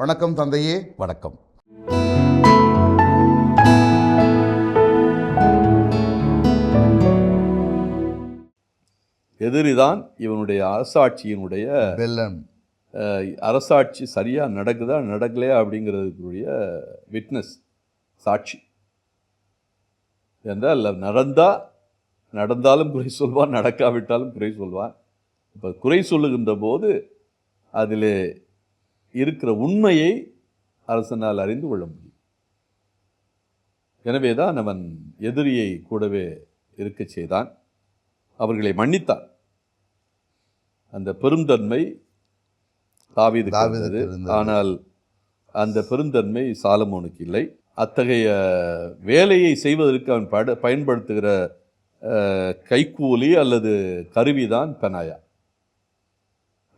வணக்கம் தந்தையே. வணக்கம். எதிரிதான் இவனுடைய அரசாட்சியினுடைய வெள்ளம். அரசாட்சி சரியாக நடக்குதா நடக்கலையா அப்படிங்கிறதுக்குரிய விட்னஸ் சாட்சி. என்றால் நடந்தா நடந்தாலும் குறை சொல்வான் நடக்காவிட்டாலும் குறை சொல்வான். இப்போ குறை சொல்லுகின்ற போது அதில் இருக்கிற உண்மையை அரசனால் அறிந்து கொள்ள முடியும். எனவே தான் அவன் எதிரியை கூடவே இருக்கச் செய்தான். அவர்களை மன்னித்தான். அந்த பெருந்தன்மை தாவீதுக்கு இருந்தது. ஆனால் அந்த பெருந்தன்மை சாலமோனுக்கு இல்லை. அத்தகைய வேலையை செய்வதற்கு அவன் பட பயன்படுத்துகிற கைக்கூலி அல்லது கருவிதான் பெனாயா.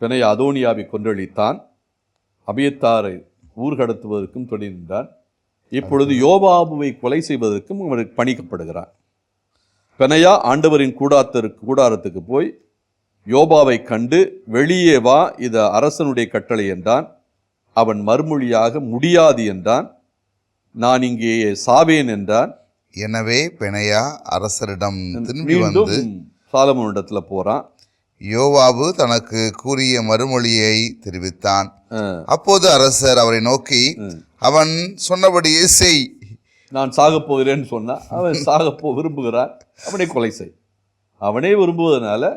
பெனாயா அதோனியாவை கொன்றளித்தான் அபியத்தாரை ஊர் கடத்துவதற்கும் துணை நின்றான். இப்பொழுது யோபாபுவை கொலை செய்வதற்கும் அவனுக்கு பணிக்கப்படுகிறான். பெனையா ஆண்டவரின் கூடாத்தருக்கு கூடாரத்துக்கு போய் யோபாவை கண்டு வெளியே வா இது அரசனுடைய கட்டளை என்றான். அவன் மறுமொழியாக முடியாது என்றான். நான் இங்கே சாவேன் என்றான். எனவே பெனையா அரசரிடம் திரும்பி வந்து சாலமோனிடத்துல போறான். யோவாபு தனக்கு கூறிய மறுமொழியை தெரிவித்தான். அப்போது அரசர் அவரை நோக்கி அவன் சொன்னபடியே செய் நான் சாகப் போகிறேன்னு சொன்னான் அவன் சாகப்போ விரும்புகிறான் அவனை கொலை செய். அவனே விரும்புவதனால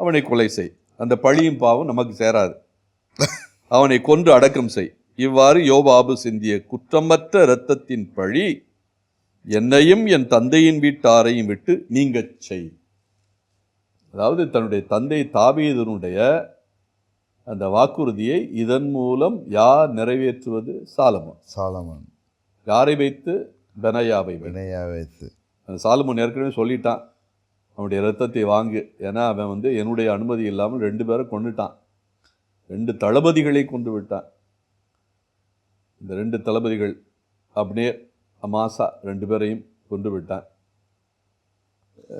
அவனை கொலை செய். அந்த பழியும் பாவம் நமக்கு சேராது. அவனை கொன்று அடக்கம் செய். இவ்வாறு யோபாபு சிந்திய குற்றமற்ற இரத்தத்தின் பழி என்னையும் என் தந்தையின் வீட்டாரையும் விட்டு நீங்கச் செய். அதாவது தன்னுடைய தந்தை தாவீதனுடைய அந்த வாக்குறுதியை இதன் மூலம் யார் நிறைவேற்றுவது? சாலமோன். சாலமன். யாரை வைத்து? பெனையாவை பெனையா வைத்து. அந்த சாலமோன் ஏற்கனவே சொல்லிட்டான். அவனுடைய ரத்தத்தை வாங்கு. ஏன்னா அவன் வந்து என்னுடைய அனுமதி இல்லாமல் ரெண்டு பேரை கொண்டுட்டான் ரெண்டு தளபதிகளை கொண்டு விட்டான். இந்த ரெண்டு தளபதிகள் அப்னேர் அமாசா ரெண்டு பேரையும் கொண்டு விட்டான்.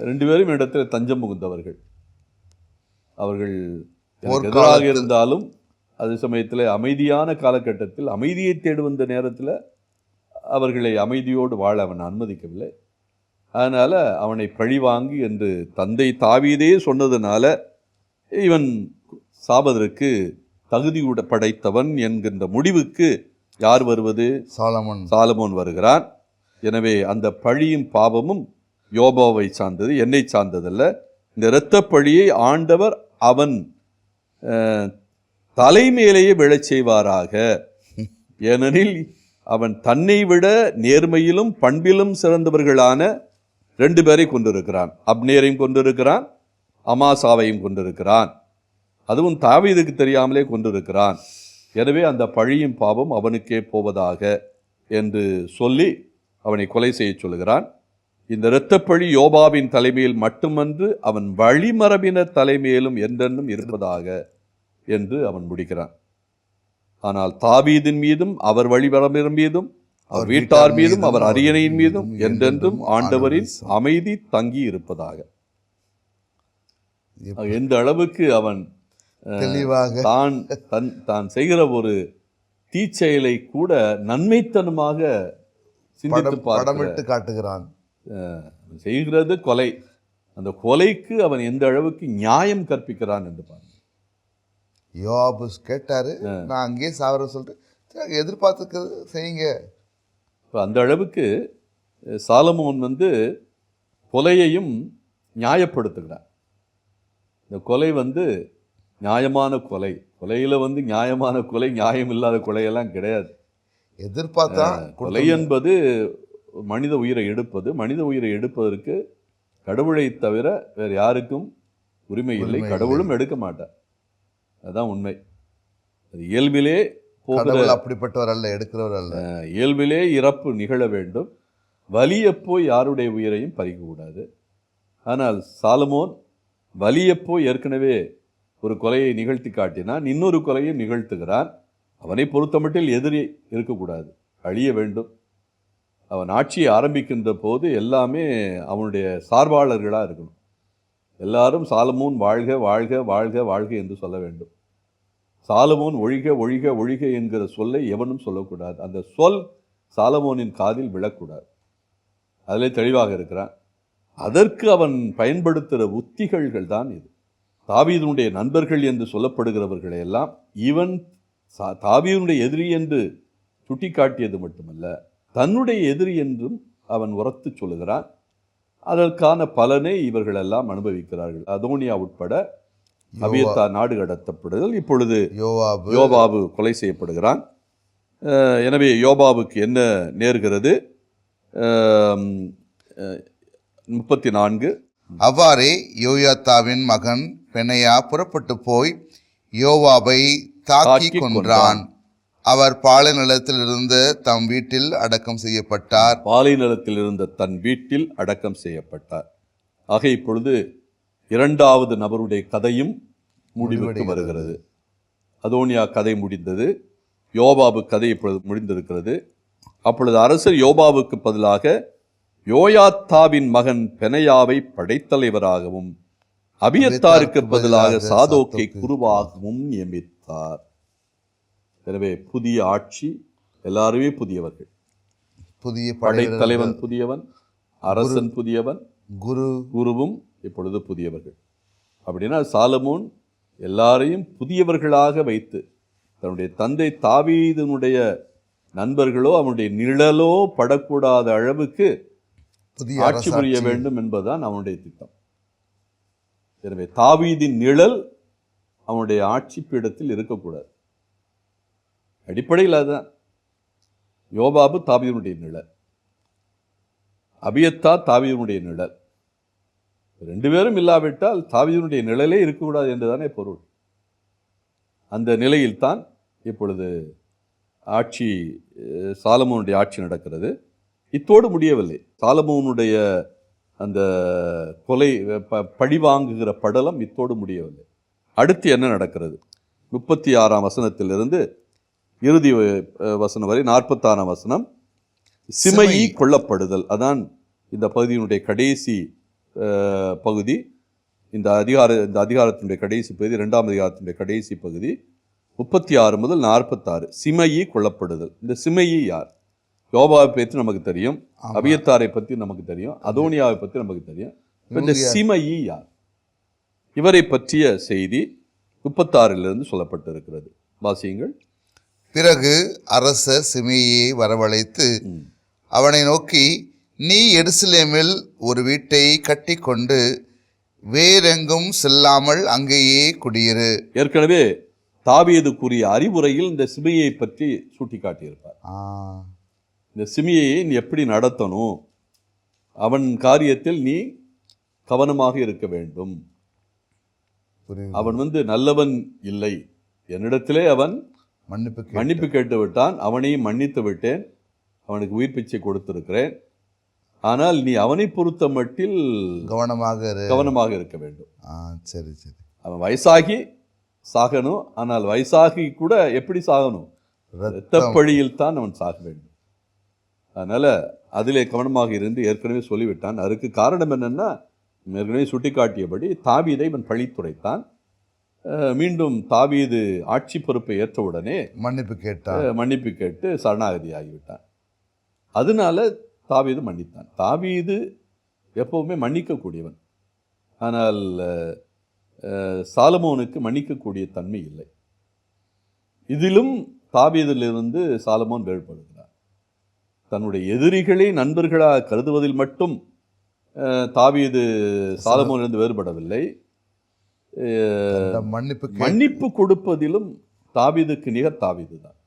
ரெண்டு பேரும் இடத்துல தஞ்சம் புகுந்தவர்கள். அவர்கள் எதிராக இருந்தாலும் அதே சமயத்தில் அமைதியான காலகட்டத்தில் அமைதியை தேடி வந்த நேரத்தில் அவர்களை அமைதியோடு வாழ அவன் அனுமதிக்கவில்லை. அதனால் அவனை பழிவாங்கி என்று தந்தை தாவீதே சொன்னதுனால இவன் சாவதற்கு தகுதியுட படைத்தவன் என்கின்ற முடிவுக்கு யார் வருவது? சாலமன். சாலமோன் வருகிறான். எனவே அந்த பழியும் பாவமும் யோபாவை சார்ந்தது என்னை சார்ந்ததல்ல. இந்த இரத்த பழியை ஆண்டவர் அவன் தலைமையிலேயே விழச் செய்வாராக. ஏனெனில் அவன் தன்னை விட நேர்மையிலும் பண்பிலும் சிறந்தவர்களான ரெண்டு பேரை கொண்டிருக்கிறான். அப்னேரையும் கொண்டிருக்கிறான் அமாசாவையும் கொண்டிருக்கிறான். அதுவும் தாவீதுக்கு தெரியாமலே கொண்டிருக்கிறான். எனவே அந்த பழியும் பாவம் அவனுக்கே போவதாக என்று சொல்லி அவனை கொலை செய்யச் சொல்கிறான் இந்த இரத்தப்பழி யோபாவின் தலைமையில் மட்டுமன்று அவன் வழிமரபினர் தலைமையிலும் என்றென்றும் இருப்பதாக என்று அவன் முடிக்கிறான். ஆனால் தாவீதின் மீதும் அவர் வழிமரபினர் மீதும் அவர் வீட்டார் மீதும் அவர் அரியணையின் மீதும் என்றென்றும் ஆண்டவரின் அமைதி தங்கி இருப்பதாக எந்த அளவுக்கு அவன் தெளிவாக தான் தன் தான் செய்கிற ஒரு தீச்செயலை கூட நன்மைத்தனமாக சிந்தித்து படமிட்டு காட்டுகிறான். செய்கிறது கொலை. அந்த கொலைக்கு அவன் எந்த அளவுக்கு நியாயம் கற்பிக்கிறான் என்று பாருங்க. யோபு கேட்டாரு நான் அங்கேயே சாவர சொல்லிட்டு எதிர்பார்த்துக்கிறது செய்யுங்க. இப்போ அந்த அளவுக்கு சாலமோன் வந்து கொலையையும் நியாயப்படுத்துகிறார். இந்த கொலை வந்து நியாயமான கொலை. கொலையில் வந்து நியாயமான கொலை நியாயம் இல்லாத கொலையெல்லாம் கிடையாது. எதிர்பார்த்தா கொலை என்பது மனித உயிரை எடுப்பது மனித உயிரை எடுப்பதற்கு கடவுளை தவிர வேறு யாருக்கும் உரிமை இல்லை. கடவுளும் எடுக்க மாட்டார். அதுதான் உண்மை. அது இயல்பிலே போகிற அப்படிப்பட்டவர் அல்ல எடுக்கிறவர் அல்ல. இயல்பிலே இறப்பு நிகழ வேண்டும். வலியப்போ யாருடைய உயிரையும் பறிக்கக்கூடாது. ஆனால் சாலமோன் வலியப்போ ஏற்கனவே ஒரு கொலையை நிகழ்த்தி காட்டினான் இன்னொரு கொலையை நிகழ்த்துகிறான். அவனை பொறுத்தமட்டில் எதிரி இருக்கக்கூடாது. அழிய வேண்டும். அவன் ஆட்சியை ஆரம்பிக்கின்ற போது எல்லாமே அவனுடைய சார்பாளர்களாக இருக்கணும். எல்லாரும் சாலமோன் வாழ்க வாழ்க வாழ்க வாழ்க என்று சொல்ல வேண்டும். சாலமோன் ஒழிக ஒழிக ஒழிக என்கிற சொல்லை எவனும் சொல்லக்கூடாது. அந்த சொல் சாலமோனின் காதில் விழக்கூடாது. அதிலே தெளிவாக இருக்கிறான். அதற்கு அவன் பயன்படுத்துகிற உத்திகள்கள் தான் இது. தாவீதனுடைய நண்பர்கள் என்று சொல்லப்படுகிறவர்களை எல்லாம் இவன் சா- தாவீதுனுடைய எதிரி என்று சுட்டிக்காட்டியது மட்டுமல்ல தன்னுடைய எதிரி என்றும் அவன் உரத்து சொல்லுகிறான். அதற்கான பலனை இவர்கள் எல்லாம் அனுபவிக்கிறார்கள். அதோனியா உட்பட அபியத்தா நாடு கடத்தப்படுதல். இப்பொழுது யோவாபு யோபாபு கொலை செய்யப்படுகிறான். எனவே யோபாவுக்கு என்ன நேர்கிறது? முப்பத்தி நான்கு அவ்வாறே யோயாத்தாவின் மகன் பெனையா புறப்பட்டு போய் யோவாபை தாக்கி கொன்றான். அவர் பாலை நிலத்திலிருந்து தம் வீட்டில் அடக்கம் செய்யப்பட்டார். பாலை நிலத்தில் இருந்த தன் வீட்டில் அடக்கம் செய்யப்பட்டார். ஆக இப்பொழுது இரண்டாவது நபருடைய கதையும் முடிவுக்கு வருகிறது. அதோனியா கதை முடிந்தது. யோபாபு கதை இப்பொழுது முடிந்திருக்கிறது. அப்பொழுது அரசர் யோபாவுக்கு பதிலாக யோயாத்தாவின் மகன் பெனையாவை படைத்தலைவராகவும் அபியத்தாருக்கு பதிலாக சாதோக்கை குருவாகவும் நியமித்தார். எனவே புதிய ஆட்சி எல்லாருமே புதியவர்கள். புதிய படைத்தலைவன் புதியவன் அரசன் புதியவன் குரு குருவும் இப்பொழுது புதியவர்கள். அப்படின்னா சாலமோன் எல்லாரையும் புதியவர்களாக வைத்து தன்னுடைய தந்தை தாவீதனுடைய நண்பர்களோ அவனுடைய நிழலோ படக்கூடாத அளவுக்கு புதிய ஆட்சி புரிய வேண்டும் என்பதுதான் அவனுடைய திட்டம். எனவே தாவீதின் நிழல் அவனுடைய ஆட்சி பீடத்தில் இருக்கக்கூடாது. அடிப்படையில் அதுதான். யோபாபு தாவியனுடைய நிழல். அபியத்தா தாவியனுடைய நிழல். ரெண்டு பேரும் இல்லாவிட்டால் தாவியனுடைய நிழலே இருக்கக்கூடாது என்றுதானே பொருள். அந்த நிலையில்தான் இப்பொழுது ஆட்சி சாலமோனுடைய ஆட்சி நடக்கிறது. இத்தோடு முடியவில்லை. சாலமோனுடைய அந்த கொலை ப- பழி வாங்குகிற படலம் இத்தோடு முடியவில்லை. அடுத்து என்ன நடக்கிறது? முப்பத்தி ஆறாம் வசனத்திலிருந்து இறுதி வசனம் வரை நாற்பத்தாறாம் வசனம். சிமையி. கொல்லப்படுதல். அதான் இந்த பகுதியினுடைய கடைசி பகுதி. இந்த அதிகார இந்த அதிகாரத்தினுடைய கடைசி பகுதி இரண்டாம் அதிகாரத்தினுடைய கடைசி பகுதி. முப்பத்தி ஆறு முதல் நாற்பத்தாறு. சிமையி கொல்லப்படுதல். இந்த சிமையி யார்? யோபாவை பற்றி நமக்கு தெரியும். அபியத்தாரை பற்றி நமக்கு தெரியும். அதோனியாவை பற்றி நமக்கு தெரியும். இந்த? சிமையி யார்? இவரை பற்றிய செய்தி முப்பத்தாறிலிருந்து சொல்லப்பட்டிருக்கிறது. வாசியுங்கள். பிறகு அரசர் சிமையை வரவழைத்து. அவனை நோக்கி நீ எருசலேமில் ஒரு வீட்டை கட்டிக்கொண்டு வேறெங்கும் செல்லாமல் அங்கேயே குடியிரு. ஏற்கனவே தாவீது கூறிய அறிவுரையில் இந்த சிமையை பற்றி சுட்டிக்காட்டியிருப்பார். ஆ, இந்த சிமியை நீ எப்படி நடத்தணும்? அவன் காரியத்தில் நீ கவனமாக இருக்க வேண்டும். அவன் வந்து நல்லவன் இல்லை. என்னிடத்திலே அவன் மன்னிப்பு. மன்னிப்பு கேட்டு விட்டான் அவனையும் மன்னித்து விட்டேன் அவனுக்கு உயிர் பிச்சை கொடுத்திருக்கிறேன். ஆனால் நீ அவனை பொறுத்த மட்டில் கவனமாக கவனமாக இருக்க வேண்டும். சரி சரி. அவன் வயசாகி சாகணும். ஆனால் வயசாகி கூட எப்படி சாகணும்? இரத்தப்பழியில் தான் அவன் சாக வேண்டும். அதனால அதிலே கவனமாக இருந்து ஏற்கனவே சொல்லிவிட்டான். அதுக்கு காரணம் என்னன்னா ஏற்கனவே சுட்டிக்காட்டியபடி தாவீதை இவன் பழித்துரைத்தான். மீண்டும் தாவீது ஆட்சி பொறுப்பை ஏற்றவுடனே மன்னிப்பு கேட்டான். மன்னிப்பு கேட்டு சரணாகதி ஆகிவிட்டான். அதனால தாவீது மன்னித்தான். தாவீது எப்பவுமே மன்னிக்கக்கூடியவன். ஆனால் சாலமோனுக்கு மன்னிக்கக்கூடிய தன்மை இல்லை. இதிலும் தாவீதிலிருந்து சாலமோன் வேறுபடுகிறார் தன்னுடைய எதிரிகளை நண்பர்களாக கருதுவதில் மட்டும் தாவீது சாலமோனிலிருந்து வேறுபடவில்லை. மன்னிப்பு மன்னிப்பு கொடுப்பதிலும் தாவீதுக்கு நிகர் தாவீது தான்.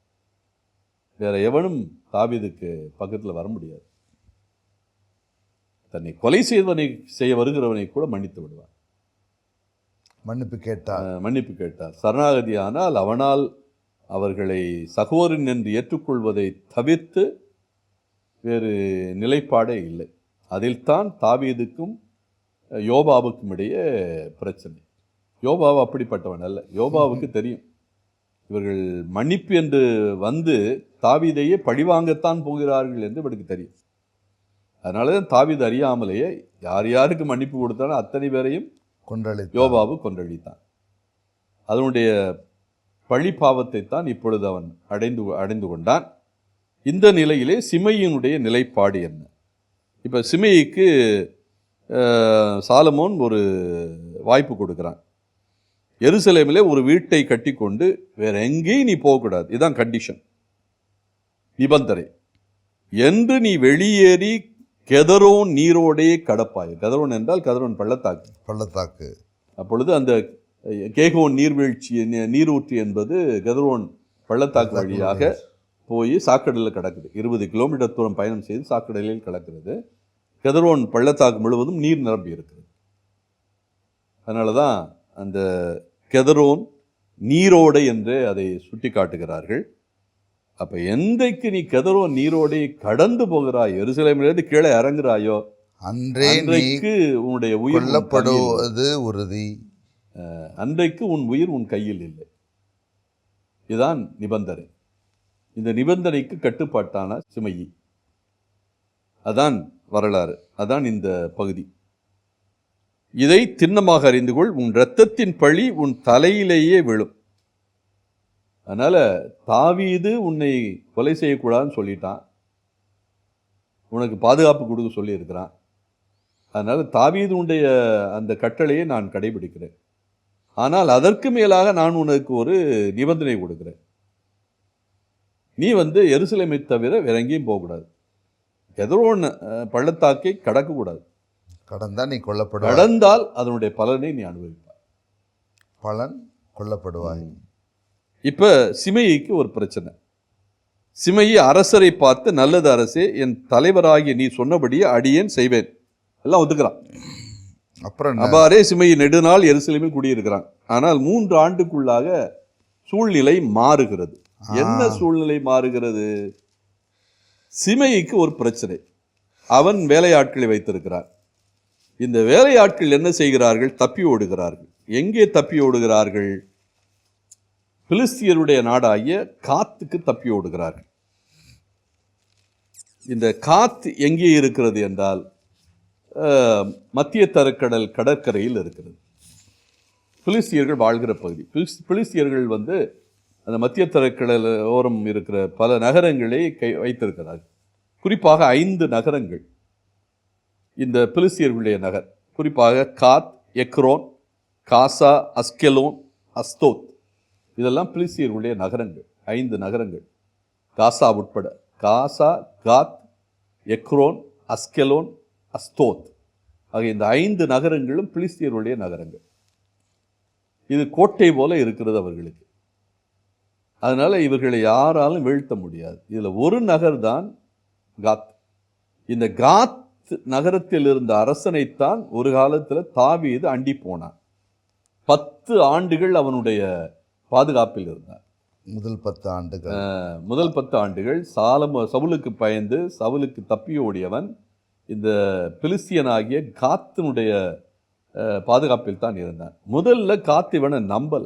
வேற எவனும் தாவீதுக்கு பக்கத்தில் வர முடியாது. தன்னை கொலை செய்வனை செய்ய வருகிறவனை கூட மன்னித்து விடுவார் மன்னிப்பு கேட்டார். மன்னிப்பு கேட்டார். சரணாகதியானால் அவனால் அவர்களை சகோதரன் என்று ஏற்றுக்கொள்வதை தவிர்த்து வேறு நிலைப்பாடே இல்லை. அதில்தான் தாவீதுக்கும் யோபாவுக்கும் இடையே பிரச்சனை. யோபாவு அப்படிப்பட்டவன் அல்ல. யோபாவுக்கு தெரியும். இவர்கள் மன்னிப்பு என்று வந்து தாவீதையே பழிவாங்கத்தான் போகிறார்கள் என்று இவருக்கு தெரியும். அதனால தான் தாவீது அறியாமலேயே யார் யாருக்கு மன்னிப்பு கொடுத்தானோ அத்தனை பேரையும் கொன்றளித்தார் யோபாவு கொன்றழித்தான் அதனுடைய பழி பாவத்தை தான் இப்பொழுது அவன் அடைந்து அடைந்து கொண்டான். இந்த நிலையிலே சிமையினுடைய நிலைப்பாடு என்ன? இப்போ சிமைக்கு அஹ், சாலமோன் ஒரு வாய்ப்பு கொடுக்குறான். எருசலேமிலே ஒரு வீட்டை கட்டிக்கொண்டு வேற எங்கேயும் நீ போகக்கூடாது. இதுதான் கண்டிஷன் நிபந்தனை. என்று நீ வெளியேறி கெதரோன் நீரோடே கடப்பாய். கெதரோன் என்றால் கெதரோன் பள்ளத்தாக்கு. பள்ளத்தாக்கு. அப்பொழுது அந்த கேகோன் நீர்வீழ்ச்சி நீரூற்று என்பது கெதரோன் பள்ளத்தாக்கு வழியாக போய் சாக்கடையில் கிடக்குது. இருபது கிலோமீட்டர் தூரம் பயணம் செய்து சாக்கடையில் கிடக்கிறது. கெதரோன் பள்ளத்தாக்கு முழுவதும் நீர் நிரம்பி இருக்கிறது அதனால தான் அந்த கெதரோன் நீரோடை என்று அதை சுட்டி காட்டுகிறார்கள் அப்ப எந்தைக்கு நீ கெதரோன் நீரோடை கடந்து போகிறாய் எருசலேமிலிருந்து கீழே இறங்குறாயோ அன்றே அன்றைக்கு உன்னுடைய உயிர். கொல்லப்படுவது உறுதி. அன்றைக்கு உன் உயிர் உன் கையில் இல்லை. இதுதான் நிபந்தனை. இந்த நிபந்தனைக்கு கட்டுப்பாட்டான சிமையி. அதான் வரலாறு. அதான் இந்த பகுதி. இதை திண்ணமாக அறிந்து கொள். உன் இரத்தத்தின் பழி உன் தலையிலேயே விழும். அதனால் தாவீது உன்னை கொலை செய்யக்கூடாதுன்னு சொல்லிட்டான். உனக்கு பாதுகாப்பு கொடுக்க சொல்லியிருக்கிறான். தாவீது தாவீதுடைய அந்த கட்டளையை நான் கடைபிடிக்கிறேன். ஆனால் அதற்கு மேலாக நான் உனக்கு ஒரு நிபந்தனை கொடுக்குறேன். நீ வந்து எருசலேமை தவிர வேற எங்கேயும் போகக்கூடாது. ஏதோ ஒன்று பள்ளத்தாக்கை கடக்கக்கூடாது. கடந்தா நீ கொல்லப்படுவாய். கடந்தால் அதனுடைய பலனை நீ அனுபவிப்பாய். பலன் கொல்லப்படுவாய். இப்ப சிமையிக்கு ஒரு பிரச்சனை. சிமையி அரசரை பார்த்து நல்லது அரசே என் தலைவராகிய நீ சொன்னபடியே அடியேன் செய்வேன். எல்லாம் ஒத்துக்கிறான். அப்புறம்? அபாரே சிமையை நெடுநாள் எருசலேமில் குடியிருக்கிறான். ஆனால் மூன்று ஆண்டுக்குள்ளாக சூழ்நிலை மாறுகிறது. என்ன சூழ்நிலை மாறுகிறது? சிமைக்கு ஒரு பிரச்சனை. அவன் வேலையாட்களை வைத்திருக்கிறான். இந்த வேலையாட்கள் என்ன செய்கிறார்கள்? தப்பி ஓடுகிறார்கள். எங்கே தப்பி ஓடுகிறார்கள்? பிலிஸ்தியருடைய நாடாகிய காத்துக்கு தப்பி ஓடுகிறார்கள். இந்த காத் எங்கே இருக்கிறது என்றால் மத்திய தரக்கடல் கடற்கரையில் இருக்கிறது. பிலிஸ்தியர்கள் வாழ்கிற பகுதி. பிலிஸ் பிலிஸ்தியர்கள் வந்து அந்த மத்திய தரக்கடல் ஓரம் இருக்கிற பல நகரங்களை கை வைத்திருக்கிறார்கள். குறிப்பாக ஐந்து நகரங்கள். இந்த பிலிஸ்தியர்களுடைய நகர். குறிப்பாக காத் எக்ரோன் காசா அஸ்கெலோன் அஸ்தோத். இதெல்லாம் பிலிஸ்தியர்களுடைய நகரங்கள் ஐந்து நகரங்கள். காசா உட்பட. Gaza Gath Ekron Ashkelon Ashdod. ஆகிய இந்த ஐந்து நகரங்களும் பிலிஸ்தியருடைய நகரங்கள். இது கோட்டை போல இருக்கிறது அவர்களுக்கு. அதனால் இவர்களை யாராலும் வீழ்த்த முடியாது. இதில் ஒரு நகர் தான் காத். இந்த காத் நகரத்தில் இருந்த அரசனைத்தான் ஒரு காலத்துல தாவீது அண்டி போனான். பத்து ஆண்டுகள் அவனுடைய பாதுகாப்பில் இருந்தார் முதல் பத்து ஆண்டுகள். முதல் பத்து ஆண்டுகள் சாலம சவுலுக்கு பயந்து சவுலுக்கு தப்பி ஓடியவன் இந்த பிலிஸ்தியனாகிய காத்தினுடைய பாதுகாப்பில் தான் இருந்தான். முதல்ல காத்து இவனை நம்பல.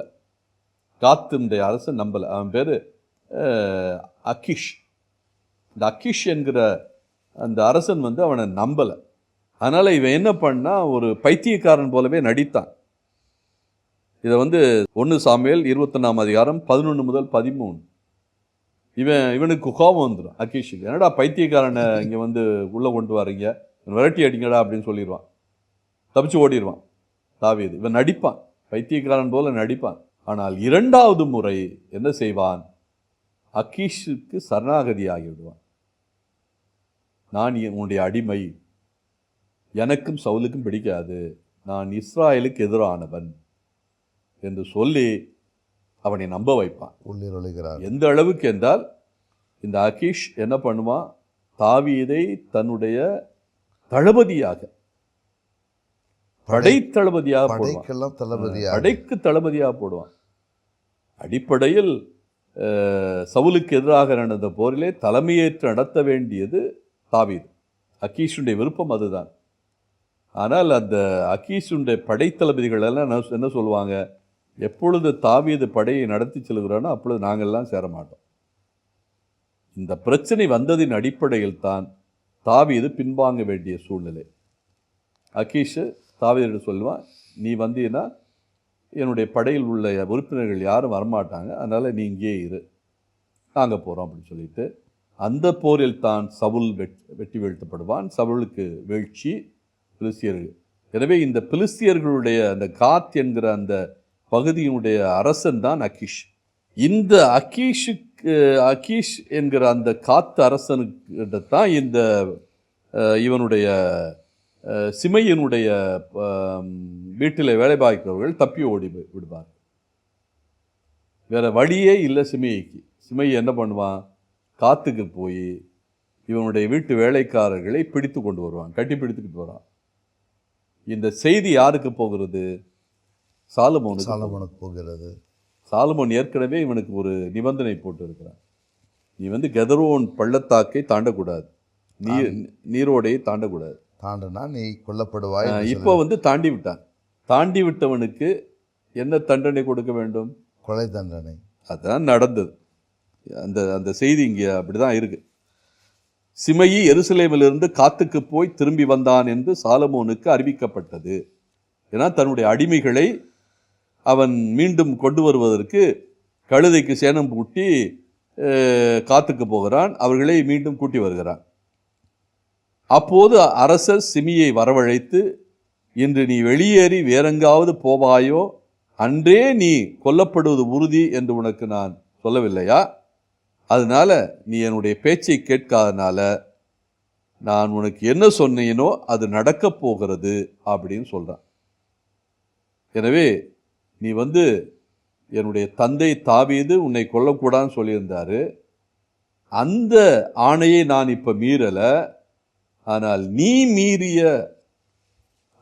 காத்தினுடைய அரசன் நம்பல. அவன் பேரு அஹ், அக்கிஷ் இந்த அக்கிஷ் என்கிற அந்த அரசன் வந்து அவனை நம்பலை. அதனால் இவன் என்ன பண்ணால் ஒரு பைத்தியக்காரன் போலவே நடித்தான். இதை வந்து ஒன்று சாமியல் இருபத்தொன்னாம் அதிகாரம் பதினொன்று முதல் பதிமூணு. இவன் இவனுக்கு கோபம் வந்துடும் அகீஷுக்கு. என்னடா பைத்தியக்காரனை இங்கே வந்து உள்ளே கொண்டு வரீங்க? இவனை விரட்டி அடிங்கடா அப்படின்னு சொல்லிடுவான் தப்பிச்சு ஓடிடுவான் தாவியது இவன் நடிப்பான் பைத்தியக்காரன் போல நடிப்பான். ஆனால் இரண்டாவது முறை என்ன செய்வான்? அக்கீஷுக்கு சரணாகதி ஆகிவிடுவான் நான் உன்னுடைய அடிமை. எனக்கும் சவுலுக்கும் பிடிக்காது. நான் இஸ்ராயலுக்கு எதிரானவன் என்று சொல்லி அவனை நம்ப வைப்பான். ஒழிகிறார் எந்த அளவுக்கு என்றால் இந்த அகீஷ் என்ன பண்ணுவான் தாவீதை தன்னுடைய தளபதியாக படை தளபதியாக போடுவான். தளபதியாக. படைக்கு தளபதியாக போடுவான். அடிப்படையில் சவுலுக்கு எதிராக நடந்த போரிலே தலைமையேற்று நடத்த வேண்டியது தாவீது. அக்கீஷுடைய விருப்பம் அதுதான். ஆனால் அந்த அக்கீஷுடைய படைத்தளபதிகள் எல்லாம் என்ன என்ன சொல்லுவாங்க? எப்பொழுது தாவீது படையை நடத்தி செல்கிறானோ அப்பொழுது நாங்கள்லாம் சேர மாட்டோம் இந்த பிரச்சனை வந்ததின் அடிப்படையில் தான் தாவீது பின்வாங்க வேண்டிய சூழ்நிலை. அகீஷு தாவீதிட்டு சொல்லுவான் நீ வந்தீன்னா என்னுடைய படையில் உள்ள உறுப்பினர்கள் யாரும் வரமாட்டாங்க அதனால் நீ இங்கேயே இரு. நாங்கள் போகிறோம் அப்படின்னு சொல்லிட்டு அந்த போரில் தான் சவுல் வெட் வெட்டி வீழ்த்தப்படுவான். சவுலுக்கு வீழ்ச்சி பிலிஸ்தியர்கள். எனவே இந்த பிலிஸ்தியர்களுடைய அந்த காத் என்கிற அந்த பகுதியினுடைய அரசன் தான் அகீஷ் இந்த அகீஷுக்கு அகீஷ் என்கிற அந்த காத்து அரசனுக்கிட்ட தான் இந்த இவனுடைய சிமையனுடைய வீட்டில் வேலை பார்க்கிறவர்கள் தப்பி ஓடி விடுவார் வேறு வழியே இல்லை சிமையைக்கு சிமையை என்ன பண்ணுவான்? காத்துக்கு போய் இவனுடைய வீட்டு வேலைக்காரர்களை பிடித்து கொண்டு வருவான் கட்டி பிடித்துக்கிட்டு வரான் இந்த செய்தி யாருக்கு போகிறது? போகிறது. சாலமோனுக்கு போகிறது. சாலமோன் ஏற்கனவே இவனுக்கு ஒரு நிபந்தனை போட்டு இருக்கிறான் நீ வந்து கெதரோன் பள்ளத்தாக்கை தாண்டக்கூடாது. நீர் நீரோடையை தாண்டக்கூடாது. தாண்டனா நீ கொல்லப்படுவாய் இப்போ வந்து தாண்டி விட்டான். தாண்டி விட்டவனுக்கு என்ன தண்டனை கொடுக்க வேண்டும்? கொலை தண்டனை. அதான் நடந்தது. அந்த அந்த செய்தி இங்கே அப்படிதான் இருக்குது சிமையி எருசலேமிலிருந்து காத்துக்கு போய் திரும்பி வந்தான் என்று சாலமோனுக்கு அறிவிக்கப்பட்டது. ஏன்னா தன்னுடைய அடிமைகளை அவன் மீண்டும் கொண்டு வருவதற்கு கழுதைக்கு சேனம் பூட்டி காத்துக்கு போகிறான். அவர்களை மீண்டும் கூட்டி வருகிறான். அப்போது அரசர் சிமியை வரவழைத்து இன்று நீ வெளியேறி வேறெங்காவது போவாயோ? அன்றே நீ கொல்லப்படுவது உறுதி என்று உனக்கு நான் சொல்லவில்லையா? அதனால் நீ என்னுடைய பேச்சை கேட்காதனால நான் உனக்கு என்ன சொன்னேனோ அது நடக்கப் போகிறது அப்படின்னு சொல்கிறான் எனவே நீ வந்து என்னுடைய தந்தை தாவீது உன்னை கொல்லக்கூடாதுன்னு சொல்லியிருந்தாரு. அந்த ஆணையை நான் இப்போ மீறலை. ஆனால் நீ மீறிய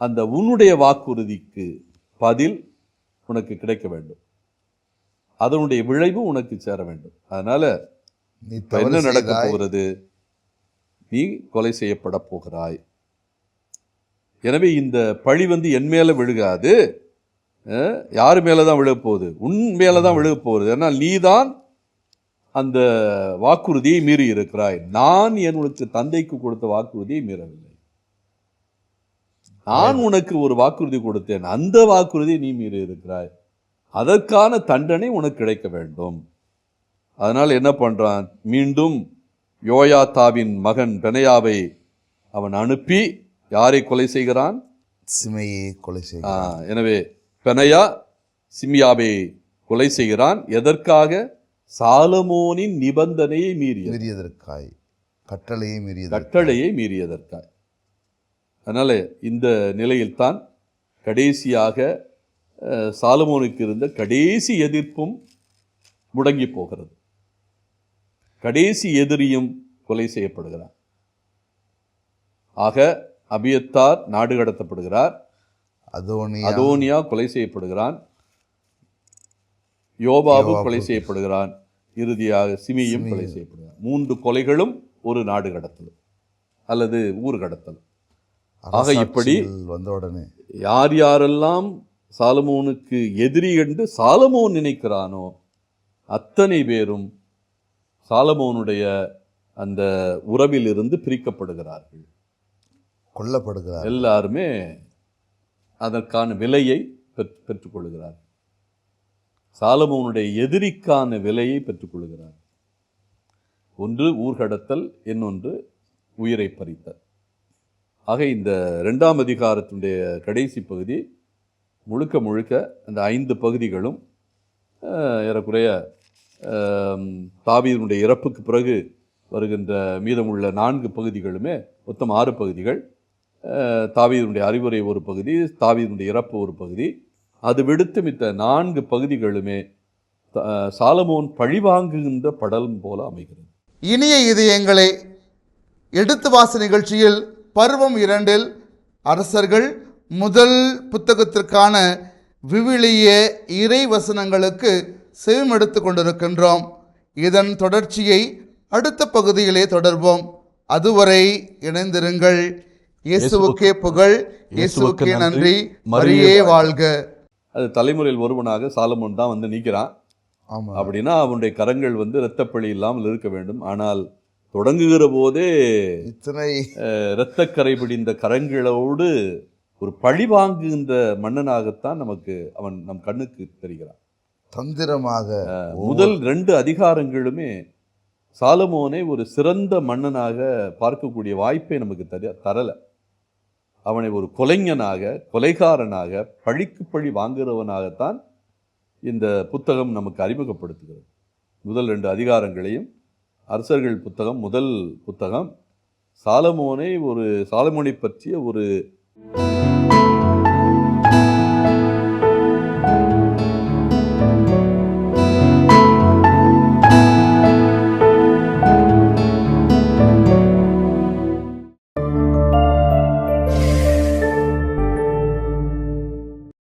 அந்த உன்னுடைய வாக்குறுதிக்கு பதில் உனக்கு கிடைக்க வேண்டும். அதனுடைய விளைவு உனக்கு சேர வேண்டும். அதனால் நீ என்ன நடக்க போகிறது? நீ கொலை செய்யப்பட போகிறாய். எனவே இந்த பழி வந்து என் மேல விழுகாது. யார் மேல தான் விழுக போகுது? உன் மேல தான் விழுக போகுது. ஏன்னால் நீதான் அந்த வாக்குறுதியை மீறி இருக்கிறாய். நான் என்னுடைய தந்தைக்கு கொடுத்த வாக்குறுதியை மீறவில்லை. நான் உனக்கு ஒரு வாக்குறுதி கொடுத்தேன். அந்த வாக்குறுதியை நீ மீறி இருக்கிறாய் அதற்கான தண்டனை உனக்கு கிடைக்க வேண்டும். அதனால் என்ன பண்றான்? மீண்டும் யோயாத்தாவின் மகன் பெனையாவை அவன் அனுப்பி யாரை கொலை செய்கிறான்? சிமையை கொலை செய்கிறான். எனவே பெனையா சிமியாவை கொலை செய்கிறான். எதற்காக? சாலமோனின் நிபந்தனையை மீறியது மீறியதற்காய். கட்டளையை மீறியது கட்டளையை மீறியதற்காக அதனால இந்த நிலையில்தான் கடைசியாக சாலமோனுக்கு இருந்த கடைசி எதிர்ப்பும் முடங்கி போகிறது. கடைசி எதிரியும் கொலை செய்யப்படுகிறார். ஆக அபியத்தார் நாடு கடத்தப்படுகிறார். அதோனியா. கொலை செய்யப்படுகிறான். யோபாபு. கொலை செய்யப்படுகிறான். இறுதியாக சிமியும் கொலை செய்யப்படுகிறான். மூன்று கொலைகளும் ஒரு நாடு கடத்தல் அல்லது ஊர் கடத்தல். ஆக இப்படி வந்த உடனே. யார் யாரெல்லாம் சாலமோனுக்கு எதிரி என்று சாலமோன் நினைக்கிறானோ அத்தனை பேரும் சாலமோனுடைய அந்த உறவிலிருந்து பிரிக்கப்படுகிறார்கள். கொல்லப்படுகிறார் எல்லாருமே அதற்கான விலையை பெற்- பெற்றுக்கொள்கிறார் சாலமோனுடைய எதிரிக்கான விலையை பெற்றுக்கொள்கிறார் ஒன்று ஊர்கடத்தல் இன்னொன்று உயிரை பறித்தல். ஆக இந்த ரெண்டாம் அதிகாரத்தினுடைய கடைசி பகுதி முழுக்க முழுக்க அந்த ஐந்து பகுதிகளும் ஏறக்குறைய தாவீதனுடைய இறப்புக்கு பிறகு வருகின்ற மீதமுள்ள நான்கு பகுதிகளுமே மொத்தம் ஆறு பகுதிகள். தாவீதனுடைய அறிவுரை ஒரு பகுதி தாவீதனுடைய இறப்பு ஒரு பகுதி. அது விடுத்து மித்த நான்கு பகுதிகளுமே த- சாலமோன் பழிவாங்குகின்ற படலம் போல அமைகிறது. இனிய இதயங்களை எடுத்து வாச நிகழ்ச்சியில் பருவம் இரண்டில் அரசர்கள் முதல் புத்தகத்திற்கான விவிலிய இறை வசனங்களுக்கு செவிமெடுத்து கொண்டிருக்கின்றோம் இதன் தொடர்ச்சியை அடுத்த பகுதியிலே தொடர்வோம். அதுவரை இணைந்திருங்கள். இயேசுவுக்கே புகழ். இயேசுவுக்கே நன்றி. மரியே வாழ்க. அது தலைமுறையில் ஒருவனாக சாலமோன் தான் வந்து நிற்கிறான். ஆமா. அப்படின்னா அவனுடைய கரங்கள் வந்து இரத்தப்பழி இல்லாமல் இருக்க வேண்டும். ஆனால் தொடங்குகிற போதே இத்தனை இரத்தக்கரை பிடிந்த கரங்களோடு ஒரு பழி வாங்குகின்ற மன்னனாகத்தான் நமக்கு அவன் நம் கண்ணுக்கு தெரிகிறான். தந்திரமாக முதல் ரெண்டு அதிகாரங்களுமே சாலமோனை ஒரு சிறந்த மன்னனாக பார்க்கக்கூடிய வாய்ப்பை நமக்கு தர தரல. அவனை ஒரு கொலைஞனாக கொலைகாரனாக பழிக்கு பழி வாங்குகிறவனாகத்தான் இந்த புத்தகம் நமக்கு அறிமுகப்படுத்துகிறது. முதல் ரெண்டு அதிகாரங்களையும் அரசர்கள் புத்தகம் முதல் புத்தகம் சாலமோனை ஒரு சாலமோனை பற்றிய ஒரு